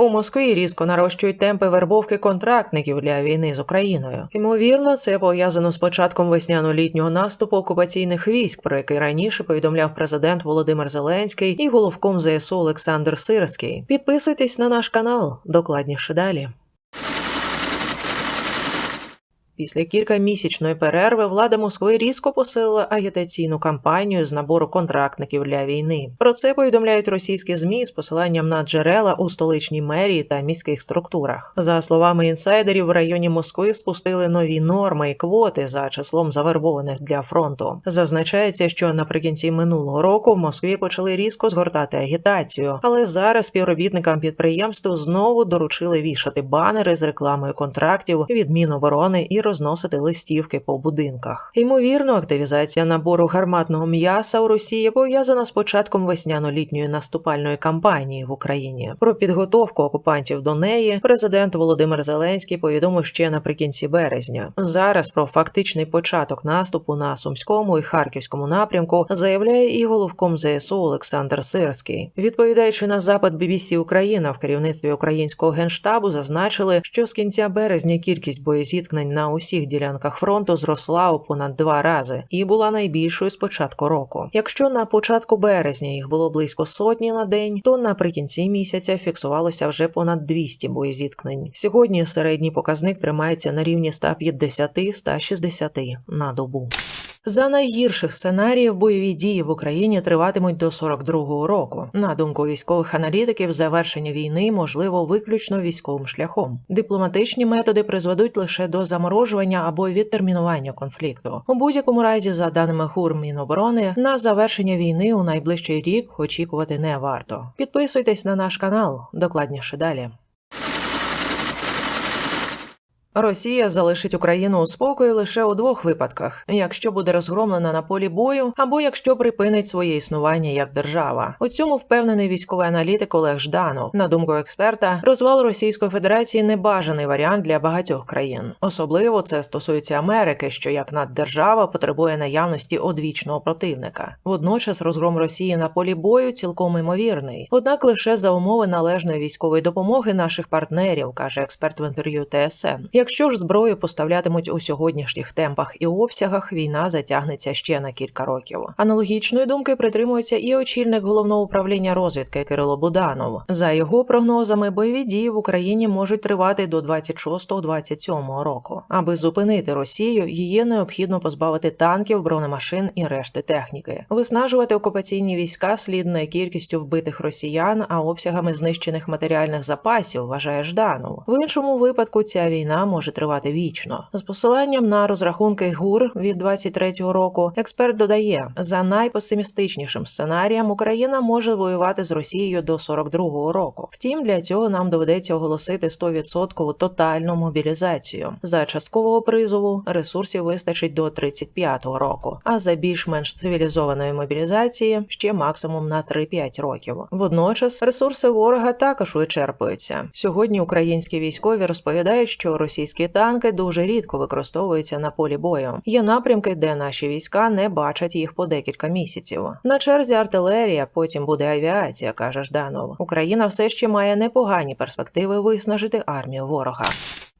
У Москві різко нарощують темпи вербовки контрактників для війни з Україною. Ймовірно, це пов'язано з початком весняно-літнього наступу окупаційних військ, про який раніше повідомляв президент Володимир Зеленський і головком ЗСУ Олександр Сирський. Підписуйтесь на наш канал, докладніше далі. Після кількамісячної перерви влада Москви різко посилила агітаційну кампанію з набору контрактників для війни. Про це повідомляють російські змі з посиланням на джерела у столичній мерії та міських структурах. За словами інсайдерів, в районі Москви спустили нові норми і квоти за числом завербованих для фронту. Зазначається, що наприкінці минулого року в Москві почали різко згортати агітацію, але зараз співробітникам підприємств знову доручили вішати банери з рекламою контрактів від Міноборони і розносити листівки по будинках. Ймовірно, активізація набору гарматного м'яса у Росії пов'язана з початком весняно-літньої наступальної кампанії в Україні. Про підготовку окупантів до неї президент Володимир Зеленський повідомив ще наприкінці березня. Зараз про фактичний початок наступу на сумському і харківському напрямку заявляє і головком ЗСУ Олександр Сирський. Відповідаючи на запит BBC Україна в керівництві українського генштабу, зазначили, що з кінця березня кількість боєзіткнень на усіх ділянках фронту зросла у понад два рази і була найбільшою з початку року. Якщо на початку березня їх було близько сотні на день, то наприкінці місяця фіксувалося вже понад 200 боєзіткнень. Сьогодні середній показник тримається на рівні 150-160 на добу. За найгірших сценаріїв бойові дії в Україні триватимуть до 42-го року. На думку військових аналітиків, завершення війни можливо виключно військовим шляхом. Дипломатичні методи призведуть лише до заморожування або відтермінування конфлікту. У будь-якому разі, за даними ГУР Міноборони, на завершення війни у найближчий рік очікувати не варто. Підписуйтесь на наш канал, докладніше далі. Росія залишить Україну у спокої лише у двох випадках: якщо буде розгромлена на полі бою, або якщо припинить своє існування як держава. У цьому впевнений військовий аналітик Олег Жданов. На думку експерта, розвал Російської Федерації небажаний варіант для багатьох країн. Особливо це стосується Америки, що як наддержава потребує наявності одвічного противника. Водночас розгром Росії на полі бою цілком імовірний, однак лише за умови належної військової допомоги наших партнерів, каже експерт в інтерв'ю ТСН. Якщо ж зброю поставлятимуть у сьогоднішніх темпах і обсягах, війна затягнеться ще на кілька років. Аналогічної думки притримується і очільник головного управління розвідки Кирило Буданов. За його прогнозами, бойові дії в Україні можуть тривати до 26-27 року. Аби зупинити Росію, її необхідно позбавити танків, бронемашин і решти техніки. Виснажувати окупаційні війська слід не кількістю вбитих росіян, а обсягами знищених матеріальних запасів, вважає Жданов. В іншому випадку ця війна може тривати вічно. З посиланням на розрахунки ГУР від 23-го року, експерт додає, за найпесимістичнішим сценарієм Україна може воювати з Росією до 42-го року. Втім, для цього нам доведеться оголосити 100% тотальну мобілізацію. За часткового призову ресурсів вистачить до 35-го року, а за більш-менш цивілізованої мобілізації ще максимум на 3-5 років. Водночас ресурси ворога також вичерпуються. Сьогодні українські військові розповідають, що російські танки дуже рідко використовуються на полі бою. Є напрямки, де наші війська не бачать їх по декілька місяців. На черзі артилерія, потім буде авіація, каже Жданов. Україна все ще має непогані перспективи виснажити армію ворога.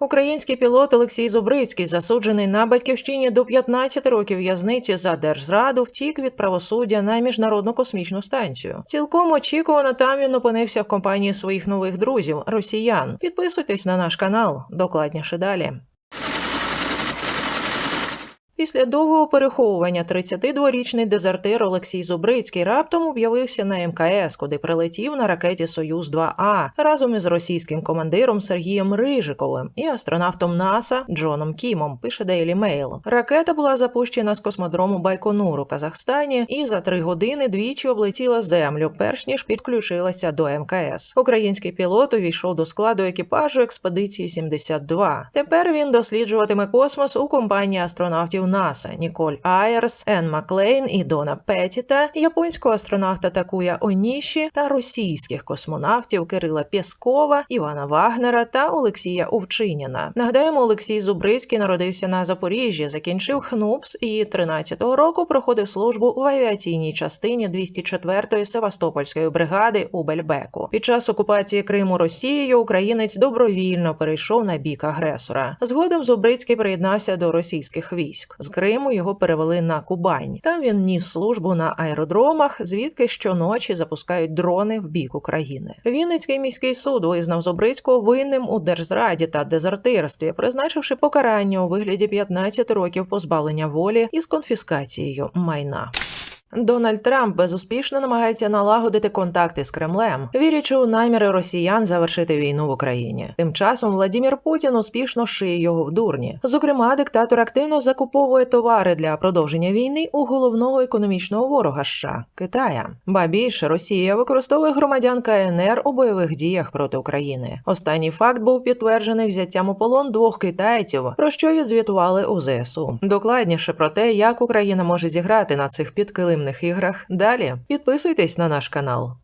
Український пілот Олексій Зубрицький, засуджений на батьківщині до 15 років в'язниці за держзраду, втік від правосуддя на міжнародну космічну станцію. Цілком очікувано там він опинився в компанії своїх нових друзів росіян. Підписуйтесь на наш канал, докладніше далі. Після довгого переховування 32-річний дезертир Олексій Зубрицький раптом об'явився на МКС, куди прилетів на ракеті Союз 2А разом із російським командиром Сергієм Рижиковим і астронавтом НАСА Джоном Кімом. Пише Daily Mail. Ракета була запущена з космодрому Байконур у Казахстані і за три години двічі облетіла землю, перш ніж підключилася до МКС. Український пілот увійшов до складу екіпажу експедиції 72. Тепер він досліджуватиме космос у компанії астронавтів НАСА Ніколь Айерс, Ен Маклейн і Дона Петіта, японського астронавта Такуя Оніші та російських космонавтів Кирила Пєскова, Івана Вагнера та Олексія Овчиніна. Нагадаємо, Олексій Зубрицький народився на Запоріжжі, закінчив ХНУПС і 13-го року проходив службу в авіаційній частині 204-ї Севастопольської бригади у Бельбеку. Під час окупації Криму Росією українець добровільно перейшов на бік агресора. Згодом Зубрицький приєднався до російських військ. З Криму його перевели на Кубань. Там він ніс службу на аеродромах, звідки щоночі запускають дрони в бік України. Вінницький міський суд визнав Зубрицького винним у держзраді та дезертирстві, призначивши покарання у вигляді 15 років позбавлення волі із конфіскацією майна. Дональд Трамп безуспішно намагається налагодити контакти з Кремлем, вірячи у наміри росіян завершити війну в Україні. Тим часом Владімір Путін успішно шиє його в дурні. Зокрема, диктатор активно закуповує товари для продовження війни у головного економічного ворога США Китая. Ба більше Росія використовує громадян КНР у бойових діях проти України. Останній факт був підтверджений взяттям у полон двох китайців, про що відзвітували у ЗСУ. Докладніше про те, як Україна може зіграти на цих підкилимних іграх. Далі підписуйтесь на наш канал.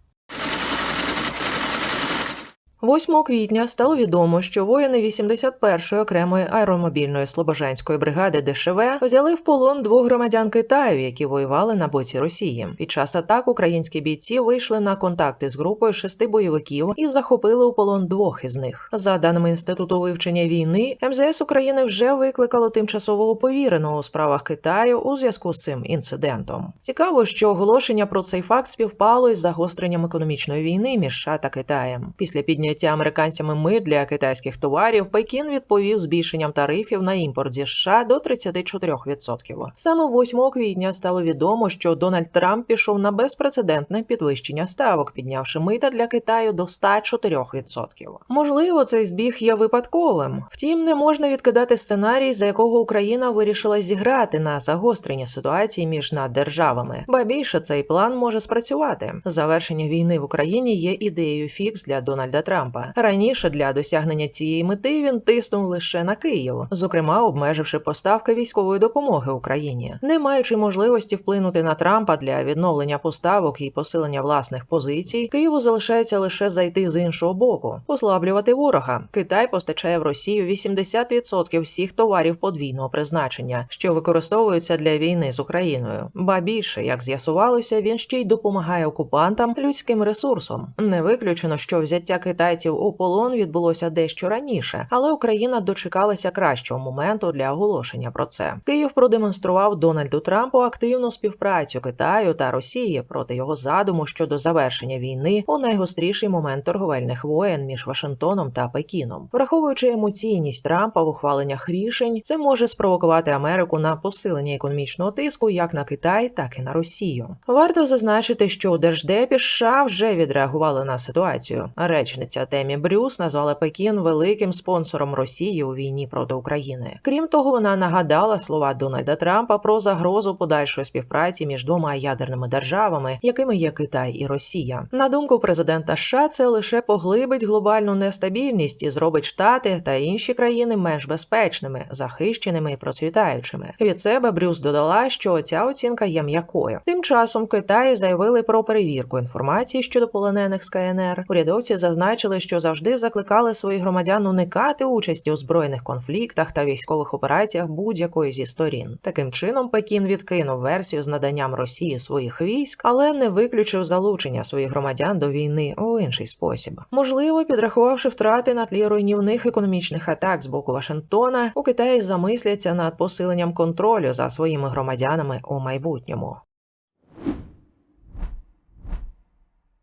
8 квітня стало відомо, що воїни 81-ї окремої аеромобільної слобожанської бригади ДШВ взяли в полон двох громадян Китаю, які воювали на боці Росії. Під час атак українські бійці вийшли на контакти з групою шести бойовиків і захопили у полон двох із них. За даними інституту вивчення війни, МЗС України вже викликало тимчасового повіреного у справах Китаю у зв'язку з цим інцидентом. Цікаво, що оголошення про цей факт співпало із загостренням економічної війни між США та Китаєм. Після підняття американцями мит для китайських товарів, Пекін відповів збільшенням тарифів на імпорт зі США до 34%. Саме 8 квітня стало відомо, що Дональд Трамп пішов на безпрецедентне підвищення ставок, піднявши мита для Китаю до 104%. Можливо, цей збіг є випадковим. Втім, не можна відкидати сценарій, за якого Україна вирішила зіграти на загострення ситуації між наддержавами. Ба більше цей план може спрацювати. Завершення війни в Україні є ідеєю фікс для Дональда Трампа. Раніше для досягнення цієї мети він тиснув лише на Київ, зокрема обмеживши поставки військової допомоги Україні, не маючи можливості вплинути на Трампа для відновлення поставок і посилення власних позицій. Києву залишається лише зайти з іншого боку, послаблювати ворога. Китай постачає в Росію 80% всіх товарів подвійного призначення, що використовуються для війни з Україною. Ба більше, як з'ясувалося, він ще й допомагає окупантам людським ресурсом. Не виключено, що взяття китайців у полон відбулося дещо раніше, але Україна дочекалася кращого моменту для оголошення про це. Київ продемонстрував Дональду Трампу активну співпрацю Китаю та Росії проти його задуму щодо завершення війни у найгостріший момент торговельних воєн між Вашингтоном та Пекіном, враховуючи емоційність Трампа в ухваленнях рішень, це може спровокувати Америку на посилення економічного тиску як на Китай, так і на Росію. Варто зазначити, що у держдепі США вже відреагували на ситуацію. Речниця Темі Брюс назвала Пекін великим спонсором Росії у війні проти України. Крім того, вона нагадала слова Дональда Трампа про загрозу подальшої співпраці між двома ядерними державами, якими є Китай і Росія. На думку президента США, це лише поглибить глобальну нестабільність і зробить штати та інші країни менш безпечними, захищеними і процвітаючими. Від себе Брюс додала, що ця оцінка є м'якою. Тим часом в Китаї заявили про перевірку інформації щодо полонених з КНР. Урядовці зазначили, що завжди закликали своїх громадян уникати участі у збройних конфліктах та військових операціях будь-якої зі сторін. Таким чином, Пекін відкинув версію з наданням Росії своїх військ, але не виключив залучення своїх громадян до війни у інший спосіб. Можливо, підрахувавши втрати на тлі руйнівних економічних атак з боку Вашингтона, у Китаї замисляться над посиленням контролю за своїми громадянами у майбутньому.